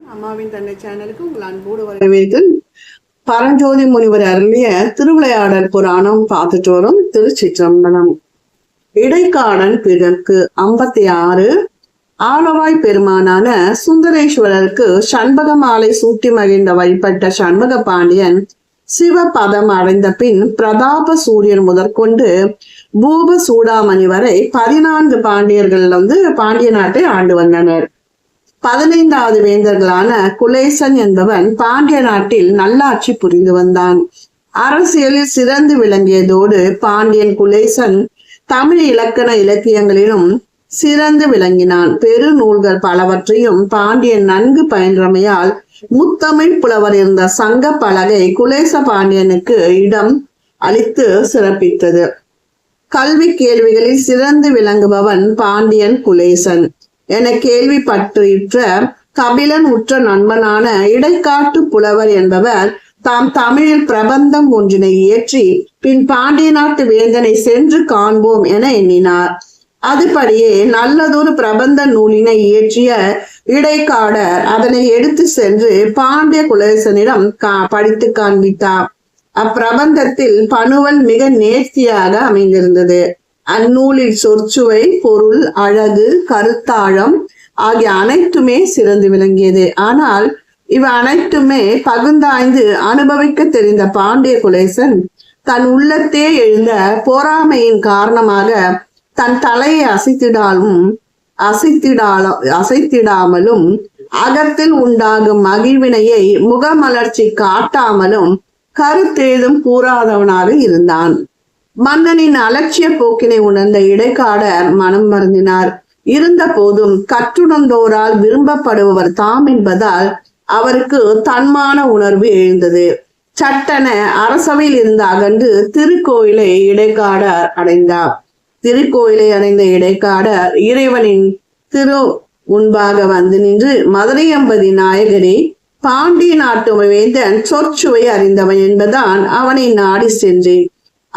அம்மாவின் தன்னை சேனலுக்கு உங்கள் அன்போடு வரவேற்று பரஞ்சோதி முனிவர் அருளிய திருவிளையாடல் புராணம் பார்த்துட்டு வரும் திருச்சிற்றம்பலம். இடைக்காடன் பிறர்க்கு ஐம்பத்தி ஆறு. ஆலவாய் பெருமானான சுந்தரேஸ்வரருக்கு சண்பக மாலை சூட்டி மகிழ்ந்த வழிபட்ட சண்பக பாண்டியன் சிவபதம் அடைந்த பின் பிரதாப சூரியன் முதற்கொண்டு பூப சூடாமணி வரை பதினான்கு பாண்டியர்கள் வந்து பாண்டிய நாட்டை ஆண்டு வந்தனர். பதினைந்தாவது வேந்தர்களான குலேசன் என்பவன் பாண்டிய நாட்டில் நல்லாட்சி புரிந்து வந்தான். அரசியலில் சிறந்து விளங்கியதோடு பாண்டியன் குலேசன் தமிழ் இலக்கண இலக்கியங்களிலும் சிறந்து விளங்கினான். பெரு நூல்கள் பலவற்றையும் பாண்டியன் நன்கு பயின்றமையால் முத்தமிழ் புலவர் இருந்த சங்க பலகை குலேச பாண்டியனுக்கு இடம் அளித்து சிறப்பித்தது. கல்வி கேள்விகளில் சிறந்து விளங்குபவன் பாண்டியன் குலேசன். என கேள்விப்பற்றிற்ற கபிலன் உற்ற நண்பனான இடைக்காட்டு புலவர் என்பவர் தாம் தமிழில் பிரபந்தம் ஒன்றினை இயற்றி பின் பாண்டிய நாட்டு வேந்தனை சென்று காண்போம் என எண்ணினார். அதுபடியே நல்லதொரு பிரபந்த நூலினை இயற்றிய இடைக்காடர் அதனை எடுத்து சென்று பாண்டிய குலேசனிடம் கா படித்து காண்பித்தார். அப்பிரபந்தத்தில் பனுவல் மிக நேர்த்தியாக அமைந்திருந்தது. அந்நூலில் சொற்சுவை பொருள் அழகு கருத்தாழம் ஆகிய அனைத்துமே சிறந்து விளங்கியது. ஆனால் இவை அனைத்துமே பகுந்தாய்ந்து அனுபவிக்க தெரிந்த பாண்டிய குலேசன் தன் உள்ளத்தே எழுந்த போராமையின் காரணமாக தன் தலையை அசைத்திடாலும் அசைத்திடால அசைத்திடாமலும் அகத்தில் உண்டாகும் மகிழ்வினையை முகமலர்ச்சி காட்டாமலும் கருத்தேதும் கூறாதவனாக இருந்தான். மன்னனின் அலட்சிய போக்கினை உணர்ந்த இடைக்காடர் மனம் மருந்தினார் இருந்த போதும் கற்றுணர்ந்தோரால் விரும்பப்படுபவர் தாம் என்பதால் அவருக்கு தன்மான உணர்வு எழுந்தது. சட்டென அரசவையில் இருந்து அகன்று திருக்கோயிலை இடைக்காடர் அடைந்தார். திருக்கோயிலை அடைந்த இடைக்காடர் இறைவனின் திரு முன்பாக வந்து நின்று மதுரையம்பதி நாயகரே பாண்டிய நாட்டு வேந்தன் சொற்சுவை அறிந்தவன் என்பதான் அவனை நாடி சென்றேன்.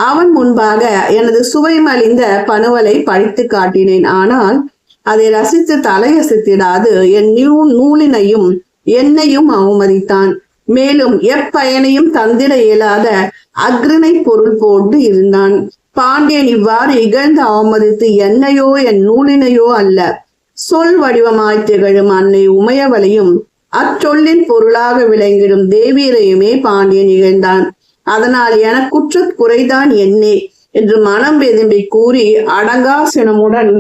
அவன் முன்பாக எனது சுவை மலிந்த பனுவலை படித்து காட்டினேன். ஆனால் அதை ரசித்து தலையசித்திடாது என் நியூ நூலினையும் என்னையும் அவமதித்தான். மேலும் எப்பயனையும் தந்திட இயலாத அக்ரிணை பொருள் போட்டு இருந்தான். பாண்டியன் இவ்வாறு இகழ்ந்து அவமதித்து என்னையோ என் நூலினையோ அல்ல சொல் வடிவமாய் திகழும் அன்னை உமையவளையும் அச்சொல்லின் பொருளாக விளங்கிடும் தேவியரையுமே பாண்டியன் இகழ்ந்தான். அதனால் என குற்ற குறைதான் என்னே என்று மனம் வெதும்பி கூறி அடங்கா சினமுடன்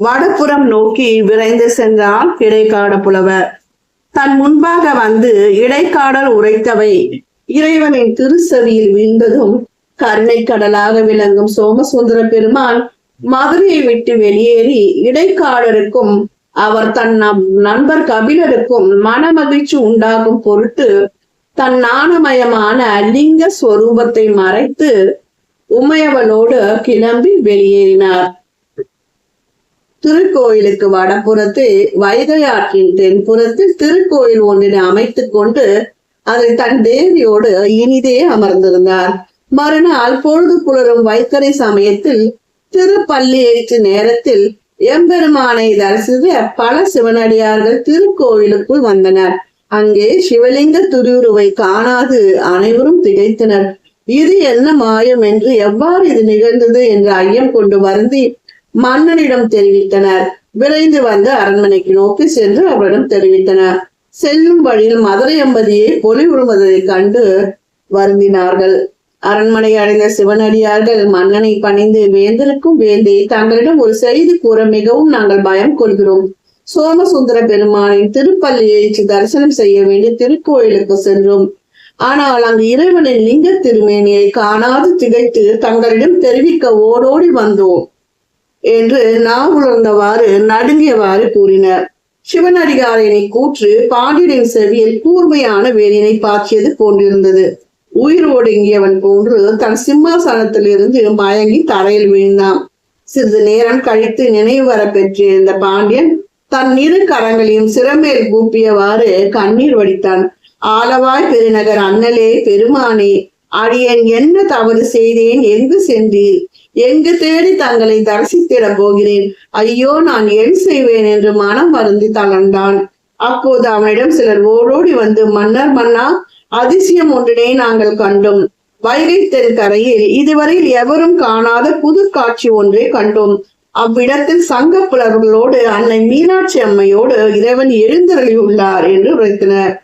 வடபுறம் நோக்கி விரைந்து சென்றான் இடைக்காட புலவர் தன் முன்பாக வந்து இடைக்காடல் உரைத்தவை. இறைவனின் திருச்சதியில் வீழ்ந்ததும் கருணை கடலாக விளங்கும் சோமசுந்தர பெருமான் மதுரையை விட்டு வெளியேறி இடைக்காடருக்கும் அவர் தன் நம்- நண்பர் கபிலருக்கும் மனமகிழ்ச்சி உண்டாகும் பொருட்டு தன் நாணமயமான லிங்க ஸ்வரூபத்தை மறைத்து உமையவனோடு கிளம்பி வெளியேறினார். திருக்கோயிலுக்கு வடபுறத்தில் வைகை ஆற்றின் தென்புறத்தில் திருக்கோயில் ஒன்றினை அமைத்துக் கொண்டு அதில் தன் தேவியோடு இனிதே அமர்ந்திருந்தார். மறுநாள் பொழுது புலரும் வைக்கரை சமயத்தில் திருப்பள்ளி ஏற்று நேரத்தில் எம்பெருமானை தரிசித பல சிவனடியார்கள் திருக்கோயிலுக்குள் வந்தனர். அங்கே சிவலிங்க திருவுருவை காணாது அனைவரும் திகைத்தனர். இது என்ன மாயம் என்று எவ்வாறு இது நிகழ்ந்தது என்று ஐயம் கொண்டு வருந்தி மன்னனிடம் தெரிவித்தனர். விரைந்து வந்து அரண்மனைக்கு நோக்கி சென்று அவரிடம் தெரிவித்தனர். செல்லும் வழியில் மதுரை அம்பதியை பொலிவுறுவதைக் கண்டு வருந்தினார்கள். அரண்மனை அடைந்த சிவனடியார்கள் மன்னனை பணிந்து வேந்தருக்கும் வேந்தி தங்களிடம் ஒரு செய்தி கூற மிகவும் நாங்கள் பயம் கொள்கிறோம். சோமசுந்தர பெருமானின் திருப்பள்ளியை தரிசனம் செய்ய வேண்டிய திருக்கோயிலுக்கு சென்றோம். ஆனால் அங்கு இறைவனின் லிங்க திருமேனியை காணாது திகைத்து தங்களிடம் தெரிவிக்க ஓடோடி வந்தோம் என்று நாவுணர்ந்தவாறு நடுங்கியவாறு கூறினர். சிவனடிகாரினை கூற்று பாண்டியனின் செவியில் கூர்மையான வேலினை பாய்ச்சியது போன்றிருந்தது. உயிர் ஒடுங்கியவன் போன்று தன் சிம்மாசனத்திலிருந்து மயங்கி தரையில் வீழ்ந்தான். சிறிது நேரம் கழித்து நினைவு வர பெற்றிருந்த பாண்டியன் தன் இரு கரங்களையும் சிறமேல் கூப்பியவாறு கண்ணீர் வடித்தான். ஆலவாய் பெருநகர் அண்ணலே பெருமானே அடியேன் என்ன தவறு செய்தேன்? எங்கு சென்றீர்? எங்கு தேடி தங்களை தரிசித்திடப் போகிறேன்? ஐயோ நான் என் செய்வேன்? என்று மனம் வருந்தி தளர்ந்தான். அப்போது அவனிடம் சிலர் ஓடோடி வந்து மன்னர் மன்னா அதிசயம் ஒன்றினை நாங்கள் கண்டோம். வைகை தென்கரையில் இதுவரையில் எவரும் காணாத புது காட்சி ஒன்றை கண்டோம். அவ்விடத்தில் சங்க புலவர்களோடு அன்னை மீனாட்சி அம்மையோடு இறைவன் எழுந்தருளியுள்ளார் என்று உரைத்தனர்.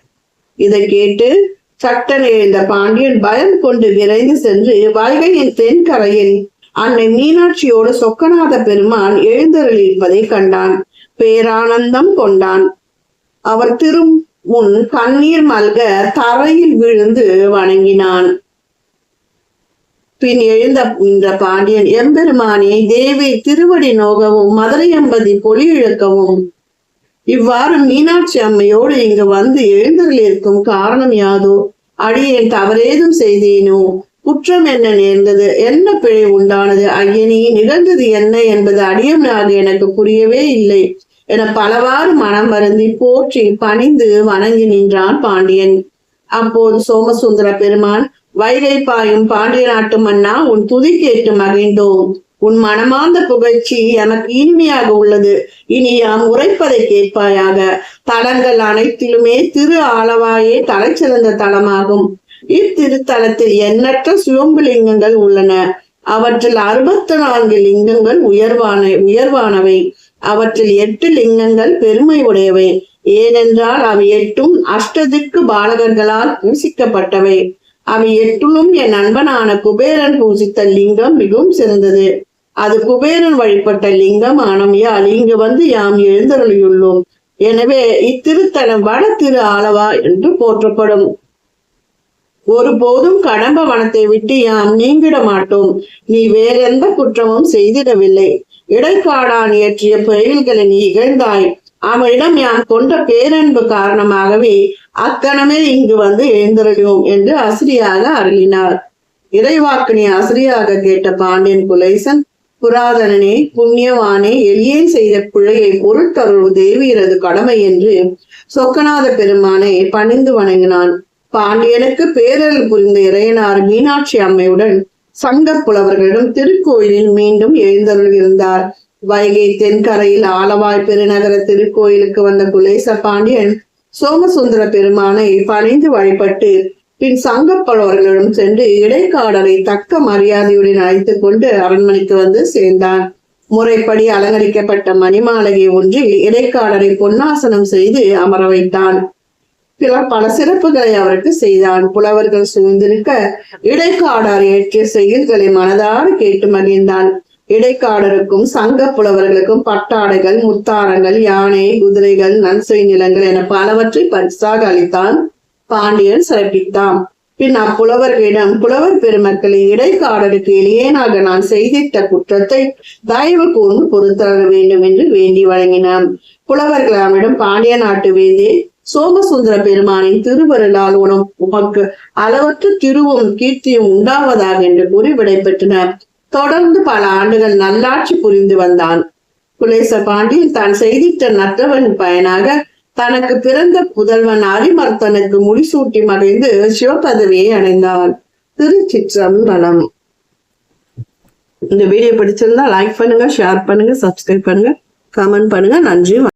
இதை கேட்டு சட்டனை எழுந்த பாண்டியன் பயம் கொண்டு விரைந்து சென்று வைகையின் தென்கரையில் அன்னை மீனாட்சியோடு சொக்கநாத பெருமான் எழுந்தருளியிருப்பதை கண்டான். பேரானந்தம் கொண்டான். அவர் திரும் முன் கண்ணீர் மல்க தரையில் விழுந்து வணங்கினான். பின் எழுந்த இந்த பாண்டியன் எம்பெருமானே தேவி திருவடி நோகவும் மதுரை அம்பதி பொலி இழக்கவும். இவ்வாறு மீனாட்சி அம்மையோடு இங்கு வந்து எழுந்தருளிருக்கும் காரணம் யாதோ? அடியேன் தவறேதும் செய்தேனோ? குற்றம் என்ன நேர்ந்தது? என்ன பிழை உண்டானது? ஐயனி நிகழ்ந்தது என்ன என்பது அடியனாக எனக்கு புரியவே இல்லை என பலவாறு மனம் வருந்தி போற்றி பணிந்து வணங்கி நின்றான் பாண்டியன். அப்போது சோமசுந்தர பெருமான் வைகை பாயும் பாண்டிய நாட்டு மன்னா உன் துதி கேட்டு மகிழ்ந்தோம் உன் மனமார்ந்த புகழ்ச்சி எனக்கு இனிமையாக உள்ளது. இனி யாம் உரைப்பதை கேட்பாயாக. தலங்கள் அனைத்திலுமே திரு ஆலவாயே தலைச்சிறந்த தலமாகும். இத்திருத்தலத்தில் எண்ணற்ற சுயம்பு லிங்கங்கள் உள்ளன. அவற்றில் அறுபத்தி நான்கு லிங்கங்கள் உயர்வான உயர்வானவை. அவற்றில் எட்டு லிங்கங்கள் பெருமை உடையவை. ஏனென்றால் அவை எட்டும் அஷ்டதிக்கு பாலகர்களால் பூசிக்கப்பட்டவை. அவை எட்டிலும் என் நண்பனான குபேரன் பூசித்த லிங்கம் மிகவும் சிறந்தது. அது குபேரன் வழிபட்ட லிங்கம் ஆனமையால் இங்கு வந்து யாம் எழுந்தருளியுள்ளோம். எனவே இத்திருத்தலம் வட திரு ஆலவா என்று போற்றப்படும். ஒருபோதும் கடம்ப வனத்தை விட்டு யாம் நீங்கிட மாட்டோம். நீ வேறெந்த குற்றமும் செய்திடவில்லை. இடைக்காடான் இயற்றிய பயில்களை நீ இகழ்ந்தாய். அவளிடம் யான் கொண்ட பேரன்பு காரணமாகவே அக்கணமே இங்கு வந்து எழுந்திருவோம் என்று அசிரியாக அருளினார். இறைவாக்கினை அசிரியாக கேட்ட பாண்டியன் குலைசன் புராதனனே புண்ணியவானே எளியேன் செய்த பிழையை பொருட்கருள் தேவியரது கடமை என்று சொக்கநாத பெருமானை பணிந்து வணங்கினான். பாண்டியனுக்கு பேரல் புரிந்த இறையனார் மீனாட்சி அம்மையுடன் சங்க புலவர்களிடம் திருக்கோயிலில் மீண்டும் எழுந்தருளியிருந்தார் வைகை தென்கரையில் ஆலவாய் பெருநகர திருக்கோயிலுக்கு வந்த குலேச பாண்டியன் சோமசுந்தர பெருமானை பணிந்து வழிபட்டு பின் சங்கப்பலவர்களிடம் சென்று இடைக்காடலை தக்க மரியாதையுடன் அழைத்துக் கொண்டு அரண்மனைக்கு வந்து சேர்ந்தான். முறைப்படி அலங்கரிக்கப்பட்ட மணிமாளிகை ஒன்றில் இடைக்காடலை பொன்னாசனம் செய்து அமர வைத்தான். பிற பல சிறப்புகளை அவருக்கு செய்தான். புலவர்கள் சூழ்ந்திருக்க இடைக்காடார் ஏற்றிய செயல்களை மனதார கேட்டு மகிழ்ந்தான். இடைக்காடருக்கும் சங்க புலவர்களுக்கும் பட்டாடைகள் முத்தாரங்கள் யானை குதிரைகள் நன்சை நிலங்கள் என பலவற்றை பரிசாக அளித்தான் பாண்டியன் சிறப்பித்தான். பின் அப்புலவர்களிடம் புலவர் பெருமக்களை இடைக்காடருக்கு எளியேனாக நான் செய்திட்ட குற்றத்தை தயவு கூர்ந்து பொறுத்தர வேண்டும் என்று வேண்டி வழங்கினான். புலவர்கள் அவனிடம் பாண்டிய நாட்டு வேதே சோமசுந்தர பெருமானின் திருவருளால் உனக்கு உமக்கு அளவற்ற திருவும் கீர்த்தியும் உண்டாவதாக என்று கூறி விடைபெற்றனர். தொடர்ந்து பல ஆண்டுகள் நல்லாட்சி புரிந்து வந்தான். குலேச பாண்டியன் தான் செய்திட்ட நற்றவன் பயனாக தனக்கு பிறந்த புதல்வன் அரிமர்த்தனுக்கு முடிசூட்டி மறைந்து சிவபதவியை அடைந்தான் திருச்சிற்றம்பலம். இந்த வீடியோ பிடிச்சிருந்தா லைக் பண்ணுங்க ஷேர் பண்ணுங்க சப்ஸ்கிரைப் பண்ணுங்க கமெண்ட் பண்ணுங்க. நன்றி